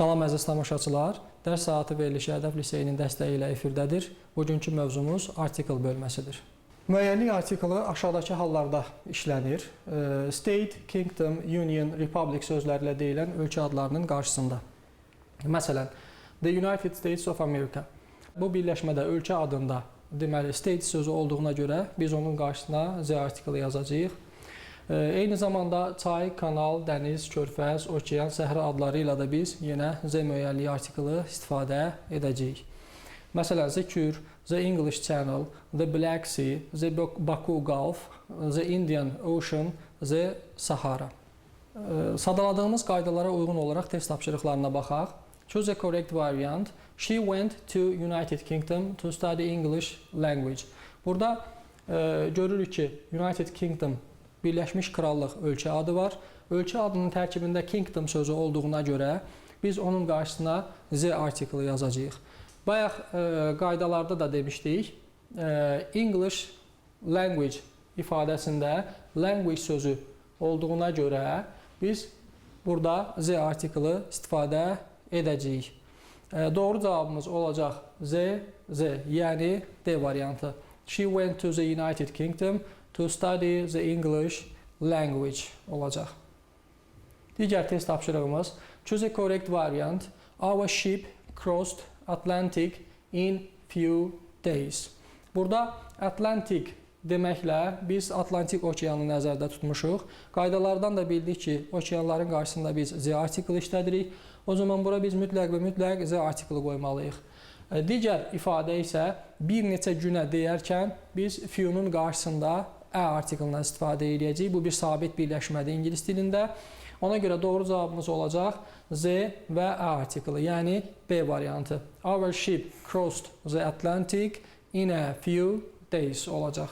Salam əziz tamaşaçılar. Dərs saatı verilişi Hədəf Liseyinin dəstəyi ilə efirdədir. Bugünkü mövzumuz artikel bölməsidir. Müəyyənlik artiklı aşağıdakı hallarda işlənir. State, Kingdom, Union, Republic sözlərlə deyilən ölkə adlarının qarşısında. Məsələn, The United States of America. Bu birləşmədə ölkə adında deməli state sözü olduğuna görə biz onun qarşısına Z artiklı yazacağıq. E, Eyni zamanda çay, kanal, dəniz, körfəz, okean, səhra adları ilə də biz yenə Z müəyyənliyi artiklı istifadə edəcəyik. Məsələn, The Kür, The English Channel, The Black Sea, The Baku Gulf, The Indian Ocean, The Sahara. E, Sadaladığımız qaydalara uyğun olaraq test tapşırıqlarına baxaq. Choose a correct variant. She went to United Kingdom to study English language. Burada e, görürük ki, United Kingdom Birləşmiş Krallıq ölkə adı var. Ölkə adının tərkibində Kingdom sözü olduğuna görə biz onun qarşısına Z artiklı yazacağıq. Bayaq e, qaydalarda da demişdik. E, English language ifadəsində language sözü olduğuna görə biz burada Z artiklı istifadə edəcəyik. E, doğru cavabımız olacaq Z, Z, yəni D variantı. She went to the United Kingdom to study the English language olacaq. Digər test tapşırığımız choose a correct variant. Our ship crossed Atlantic in few days. Burada Atlantic deməklə biz Atlantik okeanını nəzərdə tutmuşuq. Qaydalardan da bildik ki, okeanların qarşısında biz Z artiklı işlədirik. O zaman bura biz mütləq və mütləq Z artiklı qoymalıyıq. E, Digər ifadə isə bir neçə günə deyərkən biz few-nun qarşısında ə artiklından istifadə edəcəyik. Bu bir sabit birləşmədir ingilis dilində. Ona görə doğru cavabımız olacaq Z və ə artiklı, yəni B variantı. Our ship crossed the Atlantic in a few days olacaq.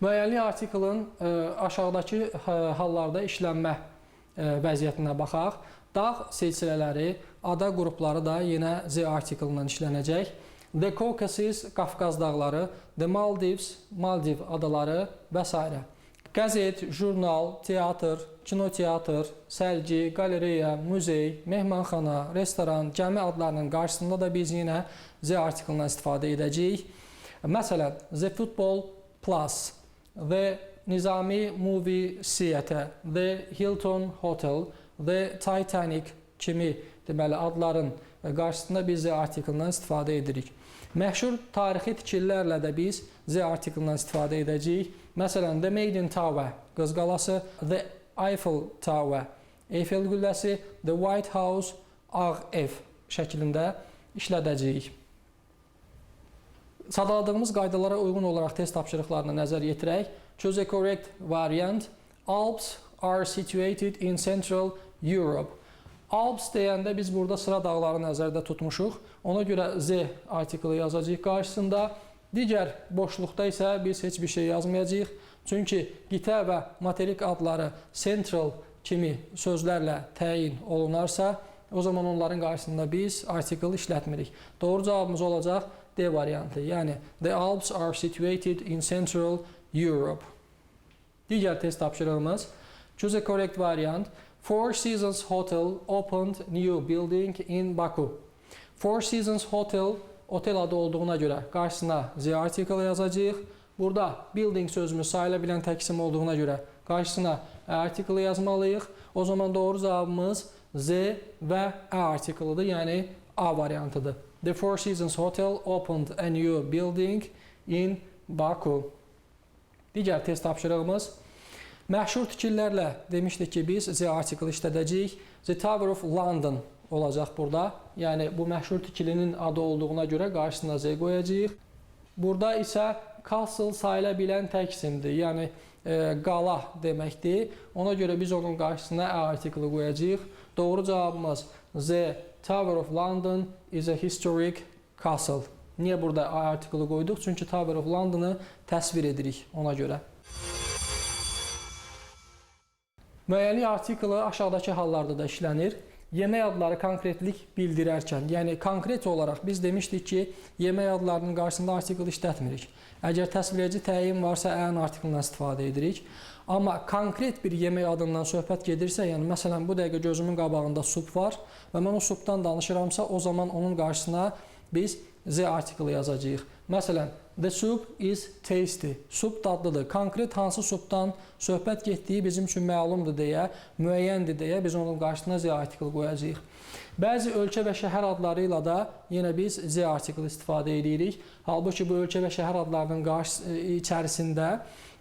Müəyyənlik artiklın ə, aşağıdakı ə, hallarda işlənmə ə, vəziyyətinə baxaq. Dağ silsilələri, ada qrupları da yenə Z artiklından işlənəcək. The Caucasus, Qafqaz dağları, The Maldives, Maldiv adaları və s. Qəzet, jurnal, teatr, kinoteatr, sərgi, qalereya, muzey, mehmanxana, restoran, gəmi adlarının qarşısında da biz yenə Z artiklından istifadə edəcəyik. Məsələn, The Football Plus, The Nizami Movie Theatre, The Hilton Hotel, The Titanic kimi deməli adların qarşısında biz Z artiklından istifadə edirik. Məşhur tarixi tikililərlə də biz Z artiklından istifadə edəcəyik. Məsələn, The Maiden Tower, Qız qalası, The Eiffel Tower, Eyfel qülləsi, The White House, Ağ ev şəklində işlədəcəyik. Sadaladığımız qaydalara uyğun olaraq test tapşırıqlarına nəzər yetirək. Choose a correct variant. Alps are situated in Central Europe. Alps deyəndə biz burada sıra dağları nəzərdə tutmuşuq. Ona görə Z artiklı yazacağıq qarşısında. Digər boşluqda isə biz heç bir şey yazmayacağıq. Çünki qitə və materik adları central kimi sözlərlə təyin olunarsa, o zaman onların qarşısında biz artikl işlətmirik. Doğru cavabımız olacaq D variantı. Yəni the Alps are situated in Central Europe. Digər test tapşırığımız choose a correct variant. Four Seasons Hotel opened new building in Baku. Four Seasons Hotel otel adı olduğuna görə qarşısına Z article yazacağıq. Burada building sözümüz sayıla bilən təqsim olduğuna görə qarşısına ə article yazmalıyıq. O zaman doğru cavabımız Z və ə artiklıdır, yəni A variantıdır. The Four Seasons Hotel opened a new building in Baku. Digər test tapşırığımız Məşhur tikililərlə demişdik ki, biz Z artiklı işlədəcəyik. The Tower of London olacaq burada. Yəni bu məşhur tikilinin adı olduğuna görə qarşısına Z qoyacağıq. Burada isə castle sayıla bilən təksimdir. Yəni e, qala deməkdir. Ona görə biz onun qarşısına ə artiklı qoyacağıq. Doğru cavabımız Z Tower of London is a historic castle. Niyə burada ə artiklı qoyduq? Çünki Tower of Londonu təsvir edirik ona görə. Müəyyənlik artiklı aşağıdakı hallarda da işlənir. yemək adları konkretlik bildirərkən, yəni konkret olaraq biz demişdik ki, yemək adlarının qarşısında artikl işlətmirik. Əgər təsviredici təyin varsa, ən artiklından istifadə edirik. Amma konkret bir yemək adından söhbət gedirsə, yəni məsələn bu dəqiqə gözümün qabağında sup var və mən o supdan danışıramsa, o zaman onun qarşısına biz Z artiklı yazacağıq. Məsələn, the soup is tasty. Sup dadlıdır. Konkret hansı supdan söhbət getdiyi bizim üçün məlumdur deyə, müəyyəndir deyə biz onun qarşısına Z artiklı qoyacağıq. Bəzi ölkə və şəhər adları ilə yenə biz Z artiklı istifadə edirik. Halbuki bu ölkə və şəhər adlarının qarşı içərisində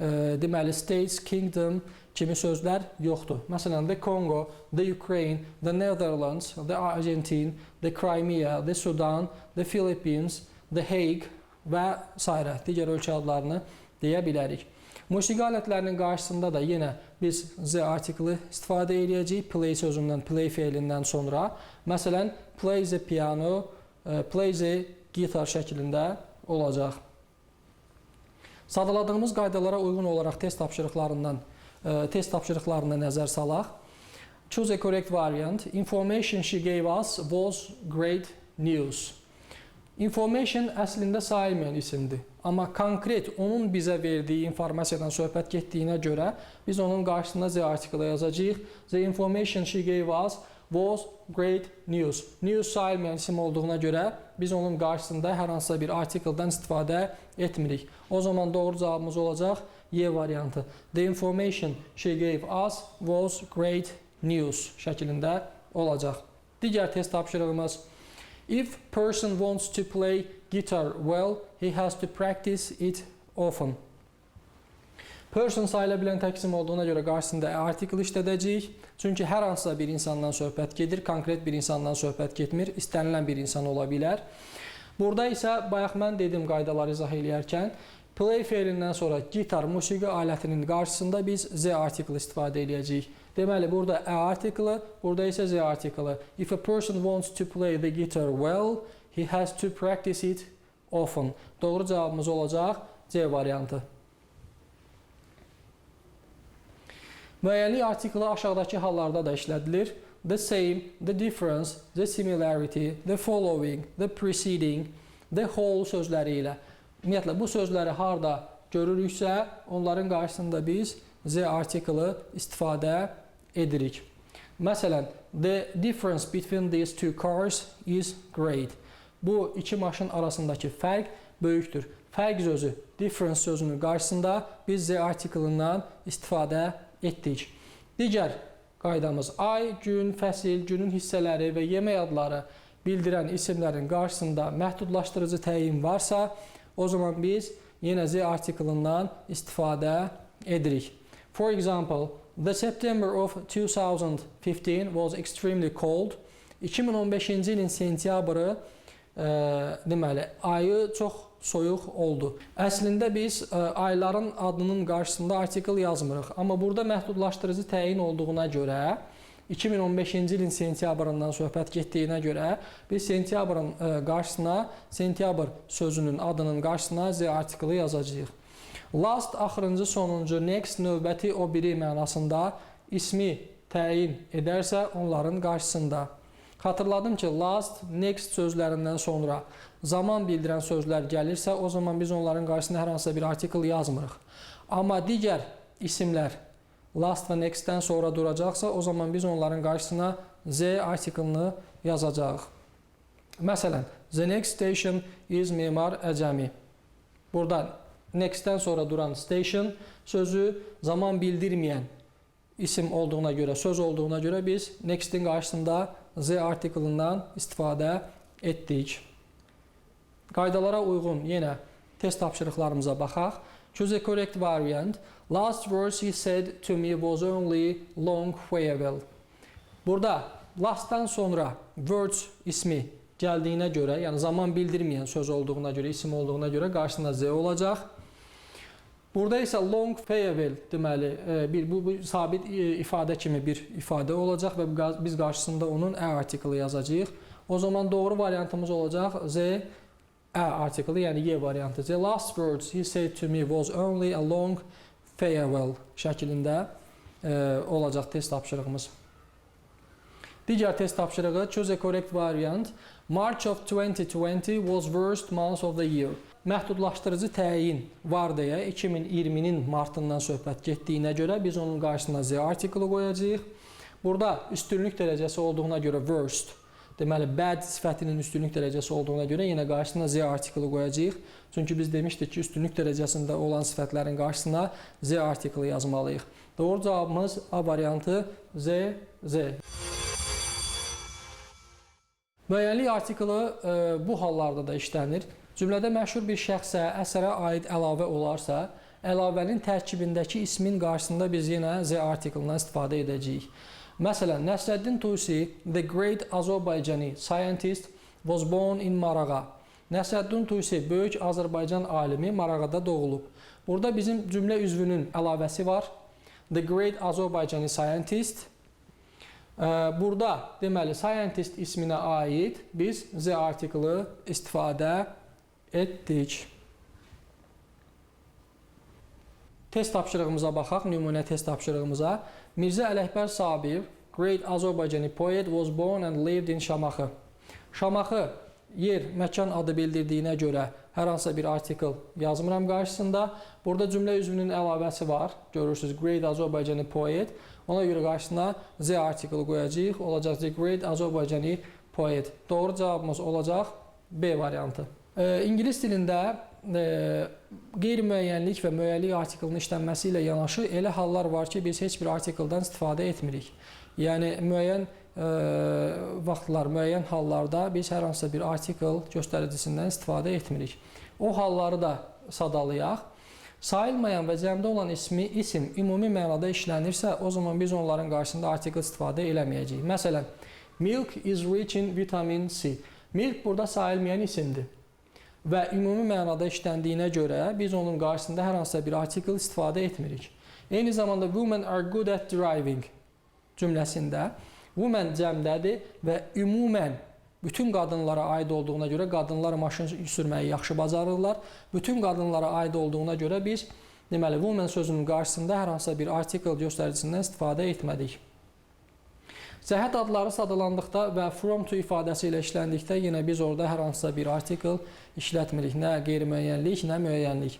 e, deməli states, kingdom kimi sözlər yoxdur. Məsələn, the Congo, the Ukraine, the Netherlands, the Argentine, the Crimea, the Sudan, the Philippines, the Hague və s. digər ölkə adlarını deyə bilərik. Musiqi alətlərinin qarşısında da yenə biz z artiklı istifadə edəcəyik. Play sözündən, play feilindən sonra. Məsələn, play the piano, e, play the gitar şəklində olacaq. Sadaladığımız qaydalara uyğun olaraq test tapşırıqlarından e, test tapşırıqlarına nəzər salaq. Choose a correct variant. Information she gave us was great news. Information əslində sayılmayan isimdir. Amma konkret onun bizə verdiyi informasiyadan söhbət getdiyinə görə biz onun qarşısına Z artiklı yazacağıq. The information she gave us was great news. News sayılmayan isim olduğuna görə biz onun qarşısında hər hansısa bir artikeldən istifadə etmirik. O zaman doğru cavabımız olacaq Y variantı. The information she gave us was great news şəklində olacaq. Digər test tapşırığımız If person wants to play guitar well, he has to practice it often. Person sayıla bilən təqsim olduğuna görə qarşısında artikel işlədəcəyik. Çünki hər hansısa bir insandan söhbət gedir, konkret bir insandan söhbət getmir, istənilən bir insan ola bilər. Burada isə bayaq mən dedim qaydaları izah eləyərkən, play feilindən sonra gitar musiqi alətinin qarşısında biz z artikel istifadə edəcəyik. Deməli, burada a artiklı, burada isə z artiklı. If a person wants to play the guitar well, he has to practice it often. Doğru cavabımız olacaq C variantı. Müəyyənlik artiklı aşağıdakı hallarda da işlədilir. The same, the difference, the similarity, the following, the preceding, the whole sözləri ilə. Ümumiyyətlə bu sözləri harda görürüksə, onların qarşısında biz z artiklı istifadə edirik. Məsələn, the difference between these two cars is great. Bu iki maşın arasındakı fərq böyükdür. Fərq sözü difference sözünün qarşısında biz z artiklından istifadə etdik. Digər qaydamız ay, gün, fəsil, günün hissələri və yemək adları bildirən isimlərin qarşısında məhdudlaşdırıcı təyin varsa, o zaman biz yenə z artiklından istifadə edirik. For example, the September of 2015 was extremely cold. 2015-ci ilin sentyabrı e, deməli ayı çox soyuq oldu. Əslində biz ə, ayların adının qarşısında artikel yazmırıq, amma burada məhdudlaşdırıcı təyin olduğuna görə 2015-ci ilin sentyabrından söhbət getdiyinə görə biz sentyabrın ə, qarşısına sentyabr sözünün adının qarşısına z artiklı yazacağıq. Last axırıncı, sonuncu, next növbəti o biri mənasında ismi təyin edərsə onların qarşısında Xatırladım ki, last, next sözlərindən sonra zaman bildirən sözlər gəlirsə, o zaman biz onların qarşısında hər hansısa bir artikel yazmırıq. Amma digər isimlər last və next-dən sonra duracaqsa, o zaman biz onların qarşısına z artikelini yazacağıq. Məsələn, the next station is Memar Əcəmi. Burada next-dən sonra duran station sözü zaman bildirməyən isim olduğuna görə, söz olduğuna görə biz next-in qarşısında z artiklından istifadə etdik. Qaydalara uyğun yenə test tapşırıqlarımıza baxaq. Choose a correct variant. Last words he said to me was only long farewell. Burada lastdan sonra words ismi gəldiyinə görə, yəni zaman bildirməyən söz olduğuna görə, isim olduğuna görə qarşısında z olacaq. Burada isə long farewell deməli e, bir bu, bu sabit e, ifadə kimi bir ifadə olacaq və biz qarşısında onun ə artiklı yazacağıq. O zaman doğru variantımız olacaq z ə artiklı, yəni y variantı. The last words he said to me was only a long farewell şəklində e, olacaq test tapşırığımız. Digər test tapşırığı choose a correct variant. March of 2020 was worst month of the year. Məhdudlaşdırıcı təyin var deyə 2020-nin martından söhbət getdiyinə görə biz onun qarşısına Z artiklı qoyacağıq. Burada üstünlük dərəcəsi olduğuna görə worst, deməli bad sifətinin üstünlük dərəcəsi olduğuna görə yenə qarşısına Z artiklı qoyacağıq. Çünki biz demişdik ki, üstünlük dərəcəsində olan sifətlərin qarşısına Z artiklı yazmalıyıq. Doğru cavabımız A variantı Z, Z. Müəyyənlik artiklı e, bu hallarda da işlənir. Cümlədə məşhur bir şəxsə, əsərə aid əlavə olarsa, əlavənin tərkibindəki ismin qarşısında biz yenə Z artiklından istifadə edəcəyik. Məsələn, Nəsrəddin Tusi, the great Azərbaycani scientist, was born in Marağa. Nəsrəddin Tusi böyük Azərbaycan alimi Marağada doğulub. Burada bizim cümlə üzvünün əlavəsi var. The great Azərbaycani scientist. Burada deməli scientist isminə aid biz Z artiklı istifadə etdik. Test tapşırığımıza baxaq, nümunə test tapşırığımıza. Mirzə Ələkbər Sabir, great Azərbaycani poet was born and lived in Şamaxı. Şamaxı yer, məkan adı bildirdiyinə görə hər hansısa bir artikl yazmıram qarşısında. Burada cümlə üzvünün əlavəsi var. Görürsüz, great Azərbaycani poet. Ona görə qarşısına Z artiklı qoyacağıq. Olacaq the great Azərbaycani poet. Doğru cavabımız olacaq B variantı. İngilis dilində e, qeyri-müəyyənlik və müəyyənlik artiklının işlənməsi ilə yanaşı elə hallar var ki, biz heç bir artikldan istifadə etmirik. Yəni müəyyən e, vaxtlar, müəyyən hallarda biz hər hansısa bir artikl göstəricisindən istifadə etmirik. O halları da sadalayaq. Sayılmayan və cəmdə olan ismi isim ümumi mənada işlənirsə, o zaman biz onların qarşısında artikl istifadə eləməyəcəyik. Məsələn, milk is rich in vitamin C. Milk burada sayılmayan isimdir və ümumi mənada işləndiyinə görə biz onun qarşısında hər hansısa bir artikl istifadə etmirik. Eyni zamanda women are good at driving cümləsində women cəmdədir və ümumən bütün qadınlara aid olduğuna görə qadınlar maşın sürməyi yaxşı bacarırlar. Bütün qadınlara aid olduğuna görə biz deməli women sözünün qarşısında hər hansısa bir artikl göstəricisindən istifadə etmədik. Cəhət adları sadalandıqda və from to ifadəsi ilə işləndikdə yenə biz orada hər hansısa bir artikl işlətmirik. Nə qeyri-müəyyənlik, nə müəyyənlik.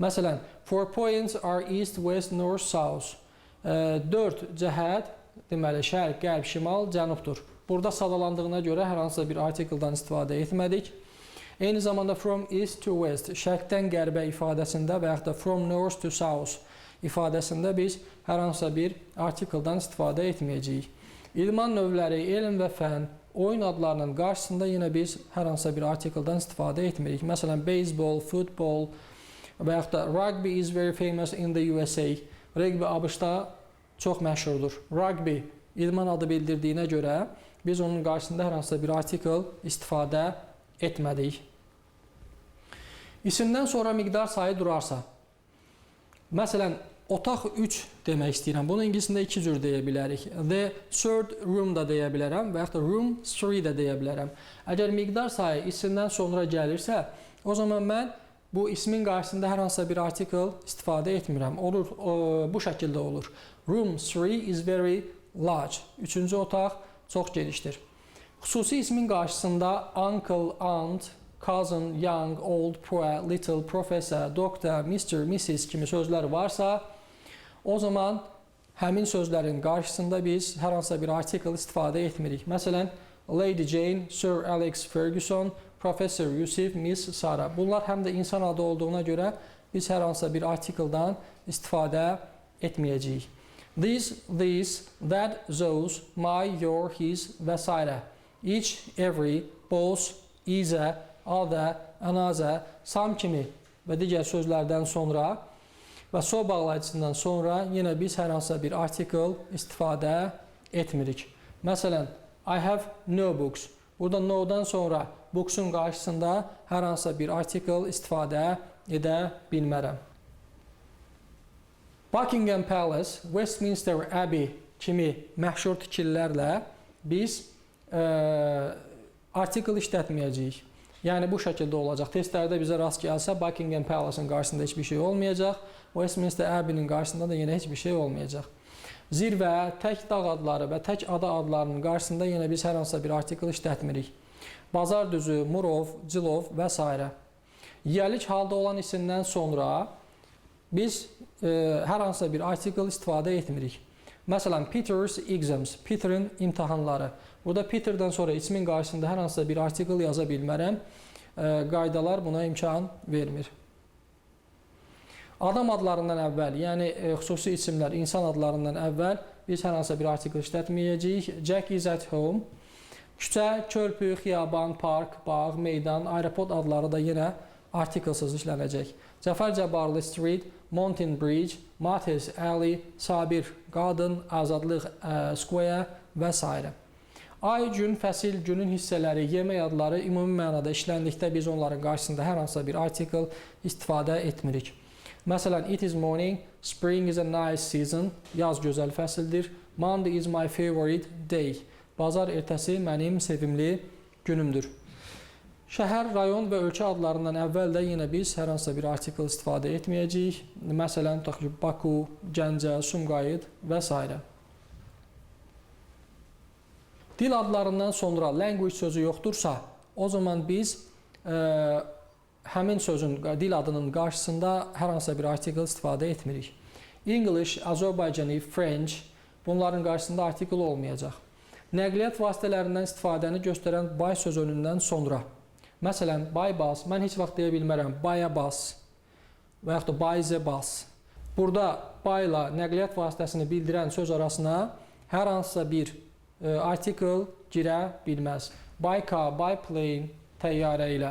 Məsələn, four points are east, west, north, south. 4 cəhət, deməli şərq, qərb, şimal, cənubdur. Burada sadalandığına görə hər hansısa bir artikldan istifadə etmədik. Eyni zamanda from east to west, şərqdən qərbə ifadəsində və yaxud da from north to south ifadəsində biz hər hansısa bir artikldan istifadə etməyəcəyik. İdman növləri, elm və fən, oyun adlarının qarşısında yenə biz hər hansısa bir artikldan istifadə etmirik. Məsələn, baseball, football və yaxud da rugby is very famous in the USA. Rugby ABŞ-da çox məşhurdur. Rugby idman adı bildirdiyinə görə biz onun qarşısında hər hansısa bir artikl istifadə etmədik. İsimdən sonra miqdar sayı durarsa, məsələn, Otaq 3 demək istəyirəm. Bunu ingiliscə iki cür deyə bilərik. The third room da deyə bilərəm və yaxud da room 3 də deyə bilərəm. Əgər miqdar sayı isimdən sonra gəlirsə, o zaman mən bu ismin qarşısında hər hansısa bir artikl istifadə etmirəm. Olur, bu şəkildə olur. Room 3 is very large. Üçüncü otaq çox genişdir. Xüsusi ismin qarşısında uncle, aunt, cousin, young, old, poor, little, professor, doctor, Mr, Mrs kimi sözlər varsa, o zaman həmin sözlərin qarşısında biz hər hansısa bir artikl istifadə etmirik. Məsələn, Lady Jane, Sir Alex Ferguson, Professor Yusuf, Miss Sara. Bunlar həm də insan adı olduğuna görə biz hər hansısa bir artikldan istifadə etməyəcəyik. These, these, that, those, my, your, his və s. Each, every, both, either, other, another, some kimi və digər sözlərdən sonra və so bağlayıcısından sonra yenə biz hər hansısa bir artikl istifadə etmirik. Məsələn, I have no books. Burada no-dan sonra books-un qarşısında hər hansısa bir artikl istifadə edə bilmərəm. Buckingham Palace, Westminster Abbey kimi məşhur tikililərlə biz ə, artikl işlətməyəcəyik. Yəni bu şəkildə olacaq. Testlərdə bizə rast gəlsə Buckingham Palace-ın qarşısında heç bir şey olmayacaq. Westminster Abbey-nin qarşısında da yenə heç bir şey olmayacaq. Zirvə, tək dağ adları və tək ada adlarının qarşısında yenə biz hər hansısa bir artikl işlətmirik. Bazar düzü, Murov, Cilov və s. Yiyəlik halda olan isimdən sonra biz e, hər hansısa bir artikl istifadə etmirik. Məsələn, Peter's exams, Peter'ın imtahanları. Burada Peter'dan sonra ismin qarşısında hər hansısa bir artikl yaza bilmərəm. E, qaydalar buna imkan vermir. Adam adlarından əvvəl, yəni e, xüsusi isimlər, insan adlarından əvvəl biz hər hansısa bir artikl işlətməyəcəyik. Jack is at home. Küçə, körpü, xiyaban, park, bağ, meydan, aeroport adları da yenə artiklsız işlənəcək. Cəfər Cabbarlı Street, Mountain Bridge, Mates Alley, Sabir Garden, Azadlıq ə, Square və s. Ay, gün, fəsil, günün hissələri, yemək adları ümumi mənada işləndikdə biz onların qarşısında hər hansısa bir artikl istifadə etmirik. Məsələn, it is morning, spring is a nice season, yaz gözəl fəsildir, Monday is my favorite day, bazar ertəsi mənim sevimli günümdür. Şəhər, rayon və ölkə adlarından əvvəl də yenə biz hər hansısa bir artikl istifadə etməyəcəyik. Məsələn, tutaq Baku, Gəncə, Sumqayıt və s. Dil adlarından sonra language sözü yoxdursa, o zaman biz ə, həmin sözün, dil adının qarşısında hər hansısa bir artikl istifadə etmirik. English, Azərbaycani, French bunların qarşısında artikl olmayacaq. Nəqliyyat vasitələrindən istifadəni göstərən bay sözünündən sonra Məsələn, buy bus, mən heç vaxt deyə bilmərəm buy a bus və yaxud da buy the bus. Burada buy ilə nəqliyyat vasitəsini bildirən söz arasına hər hansısa bir e, artikel girə bilməz. Buy car, buy plane təyyarə ilə.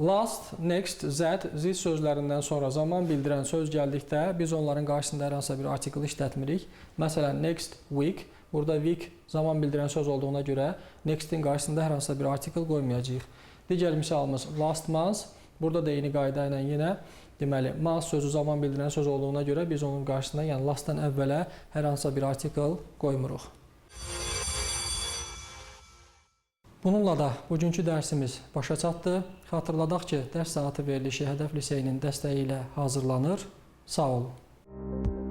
Last, next, that, this sözlərindən sonra zaman bildirən söz gəldikdə biz onların qarşısında hər hansısa bir artikel işlətmirik. Məsələn, next week, burada week zaman bildirən söz olduğuna görə next-in qarşısında hər hansısa bir artikel qoymayacağıq. Digər misalımız last month. Burada da eyni qayda ilə yenə deməli month sözü zaman bildirən söz olduğuna görə biz onun qarşısına, yəni lastdan əvvələ hər hansısa bir artikl qoymuruq. Bununla da bugünkü dərsimiz başa çatdı. Xatırladaq ki, dərs saatı verilişi Hədəf Liseyinin dəstəyi ilə hazırlanır. Sağ olun.